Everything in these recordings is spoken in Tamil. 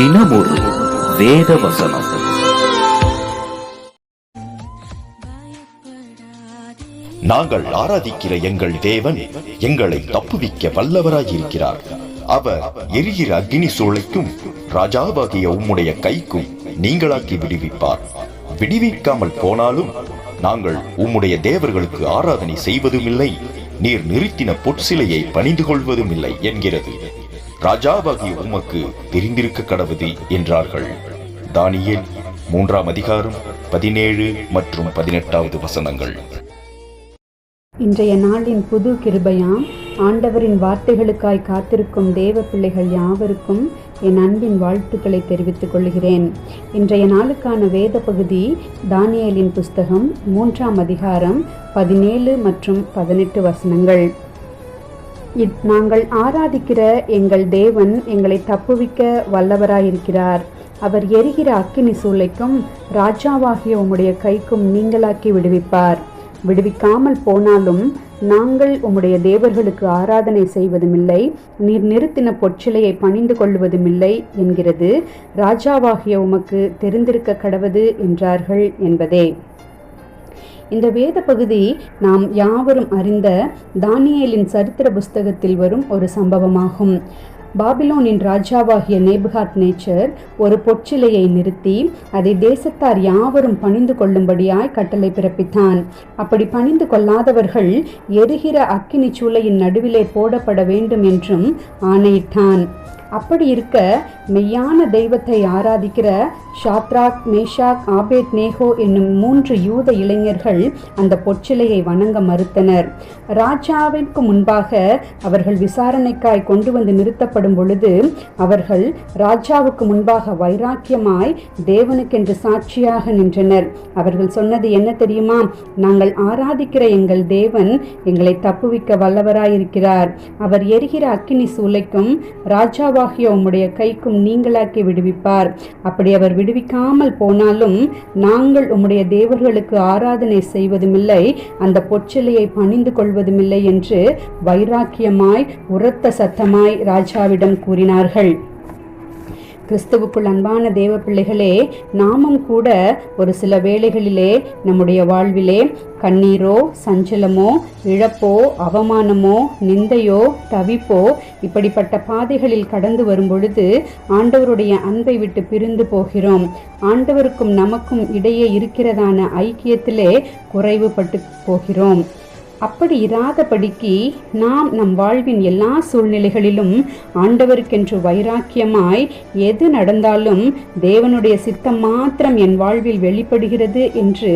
தினமொரு வேத வசனம் நாங்கள் ஆராதிக்கிற எங்கள் தேவன் எங்களை தப்புவிக்க வல்லவராயிருக்கிறார். அவர் எரிகிற அக்னி சூளைக்கும் ராஜாவாகிய உம்முடைய கைக்கும் நீங்களாக்கி விடுவிப்பார். விடுவிக்காமல் போனாலும் நாங்கள் உம்முடைய தேவர்களுக்கு ஆராதனை செய்வதும் இல்லை நீர் நிறுத்தின பொற்சிலையை பணிந்து கொள்வதும் இல்லை என்கிறது. ராஜாவாகிய உமக்கு தெரிந்திருக்க கடவுது என்றார்கள். தானியல் மூன்றாம் அதிகாரம் பதினேழு மற்றும் பதினெட்டாவது வசனங்கள். இன்றைய நாளின் புது கிருபையாம் ஆண்டவரின் வார்த்தைகளுக்காய் காத்திருக்கும் தேவ பிள்ளைகள் யாவருக்கும் என் அன்பின் வாழ்த்துக்களை தெரிவித்துக் கொள்கிறேன். இன்றைய நாளுக்கான வேத பகுதி தானியேலின் புஸ்தகம் மூன்றாம் அதிகாரம் பதினேழு மற்றும் பதினெட்டு வசனங்கள். நாங்கள் ஆராதிக்கிற எங்கள் தேவன் எங்களை தப்புவிக்க வல்லவராயிருக்கிறார். அவர் எரிகிற அக்கினி சூளைக்கும் ராஜாவாகிய உம்முடைய கைக்கும் நீங்களாக்கி விடுவிப்பார். விடுவிக்காமல் போனாலும் நாங்கள் உம்முடைய தேவர்களுக்கு ஆராதனை செய்வதுமில்லை நீர் நிறுத்தின பொற்சிலையை பணிந்து கொள்வதுமில்லை என்கிறது. ராஜாவாகிய உமக்கு தெரிந்திருக்க கடவது என்றார்கள் என்பதே. இந்த வேத பகுதி நாம் யாவரும் அறிந்த தானியலின் சரித்திர புஸ்தகத்தில் வரும் ஒரு சம்பவமாகும். பாபிலோனின் ராஜாவாகிய நேபுகாத் நேச்சர் ஒரு பொற்சிலையை நிறுத்தி அதை தேசத்தார் யாவரும் பணிந்து கொள்ளும்படியாய் கட்டளை பிறப்பித்தான். அப்படி பணிந்து கொள்ளாதவர்கள் எரிகிற அக்கினி சூளையின் நடுவிலே போடப்பட வேண்டும் என்றும் ஆணையிட்டான். அப்படி இருக்க மெய்யான தெய்வத்தை ஆராதிக்கிற ஷாத்ராக் மேஷாக் ஆபேத் நேஹோ என்னும் மூன்று யூத இளைஞர்கள் அந்த பொற்சிலையை வணங்க மறுத்தனர். ராஜாவிற்கு முன்பாக அவர்கள் விசாரணைக்காய் கொண்டு வந்து நிறுத்தப்படும் பொழுது அவர்கள் ராஜாவுக்கு முன்பாக வைராக்கியமாய் தேவனுக்கென்று சாட்சியாக நின்றனர். அவர்கள் சொன்னது என்ன தெரியுமா? நாங்கள் ஆராதிக்கிற எங்கள் தேவன் எங்களை தப்புவிக்க வல்லவராயிருக்கிறார். அவர் எரிகிற அக்கினி சூளைக்கும் ராஜாவாகிய உம்முடைய கைக்கும் நீங்களாக்கி விடுவிப்பார். அப்படி அவர் விடுவிக்காமல் போனாலும் நாங்கள் உம்முடைய தேவர்களுக்கு ஆராதனை செய்வதுமில்லை அந்த பொற்சிலையை பணிந்து கொள்வதுமில்லை என்று வைராக்கியமாய் உரத்த சத்தமாய் ராஜா ராஜாவிடம் கூறினார்கள். கிறிஸ்துவுக்குள் அன்பான தேவ பிள்ளைகளே நாமும் கூட ஒரு சில வேளைகளிலே நம்முடைய வாழ்விலே கண்ணீரோ சஞ்சலமோ இழப்போ அவமானமோ நிந்தையோ தவிப்போ இப்படிப்பட்ட பாதைகளில் கடந்து வரும் பொழுது ஆண்டவருடைய அன்பை விட்டு பிரிந்து போகிறோம். ஆண்டவருக்கும் நமக்கும் இடையே இருக்கிறதான ஐக்கியத்திலே குறைவுபட்டு போகிறோம். அப்படி இராதபடிக்கு நாம் நம் வாழ்வின் எல்லா சூழ்நிலைகளிலும் ஆண்டவருக்கென்று வைராக்கியமாய் எது நடந்தாலும் தேவனுடைய சித்தம் மாத்திரம் என் வாழ்வில் வெளிப்படுகிறது என்று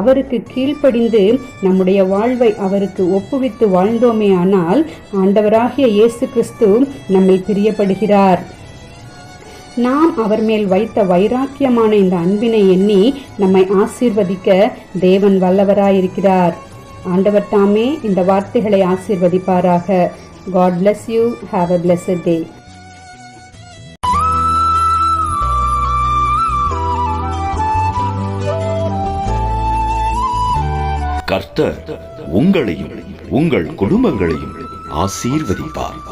அவருக்கு கீழ்ப்படிந்து நம்முடைய வாழ்வை அவருக்கு ஒப்புவித்து வாழ்ந்தோமே ஆனால் ஆண்டவராகிய இயேசு கிறிஸ்து நம்மை பிரியப்படுகிறார். நாம் அவர் மேல் வைத்த வைராக்கியமான இந்த அன்பினை எண்ணி நம்மை ஆசீர்வதிக்க தேவன் வல்லவராயிருக்கிறார். ஆண்டவர் தாமே இந்த வார்த்தைகளை ஆசீர்வதிப்பாராக. God bless you have a blessed day கர்த்தர் உங்களையும் உங்கள் குடும்பங்களையும் ஆசீர்வதிப்பார்.